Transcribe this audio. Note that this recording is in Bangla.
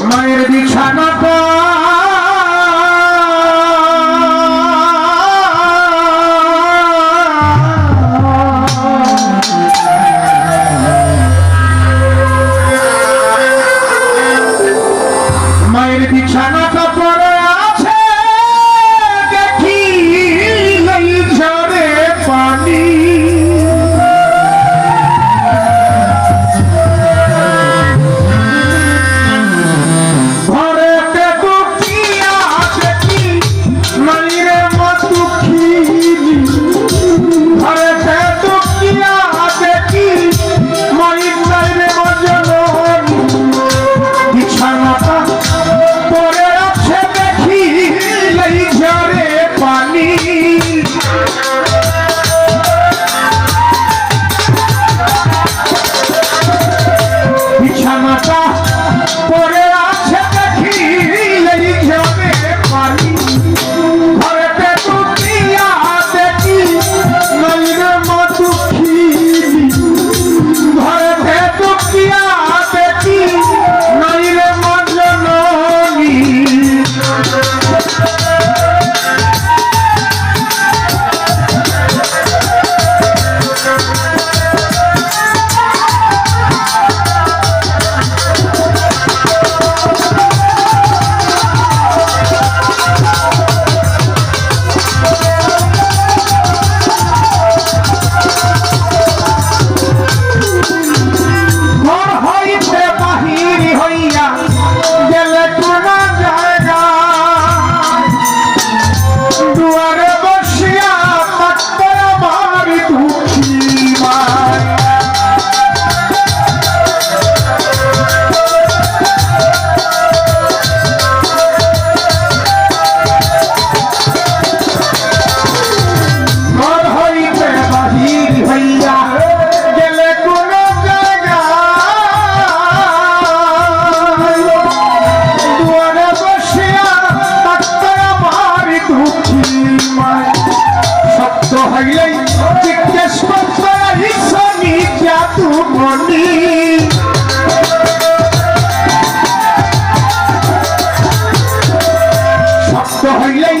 মায়ের বিছানাটা মায়ের বিছানাটা সত্য হইলেই